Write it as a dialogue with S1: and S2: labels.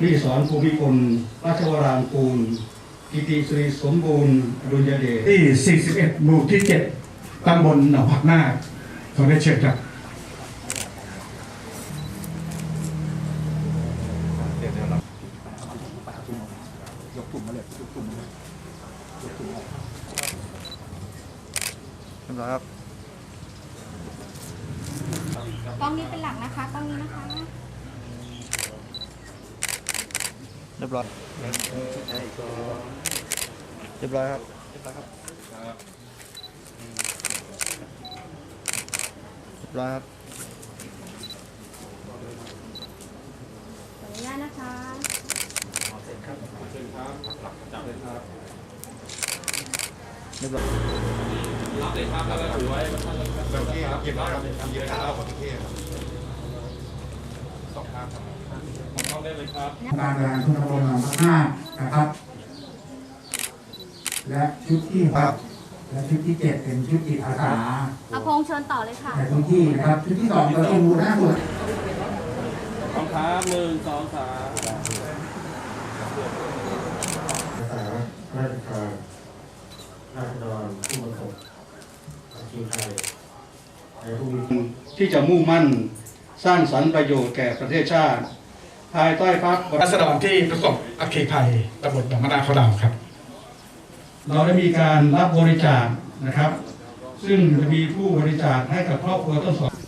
S1: นี่สอนภูมิพลราชวรางกูลกิติสรีสมบูรณ์ดุลยเดช
S2: ที่ 41 หมู่ที่ 7ตำบลหนองผักหน้าคขอได้เชิญครับยกถุงมา
S3: เล
S4: ยยกถุงมายกถุงออก
S3: รียบร้อยครับ
S5: กล้องนี้เป็นหลักนะคะกล้องนี้นะคะ
S3: เรียบร้อยเรียบร้อยครับเรียบร้อยครับ
S5: ขออนุญาตนะคะ
S3: เรียบร้อย
S2: การงานคุณพลหนองผักนาคนะครับ และชุดที่หกและชุดที่7เป็นชุดจิตอาสา
S5: อาพงษ์เชิญต่อเลยค่ะ
S2: ในพื้นที่นะครับชุดที่2ประตูหน้าส่วน
S6: สองครับหนึ่งสองสาม
S7: รักษาราชการราษฎรผู้บริสุท ธิ์ทีมไทยในผู้มี
S1: ที่จะมุ่งมั่นสร้างสรรค์ประโยชน์แก่ประเทศชาติ ภายใต้พระบรม
S2: รัษฎรที่ประสบอัคคีภัยตำบลหนองมะนาวเขาดาวครับ
S1: เราได้มีการรับบริจาคนะครับ ซึ่งจะมีผู้บริจาคให้กับครอบครัวต้นสน
S8: แ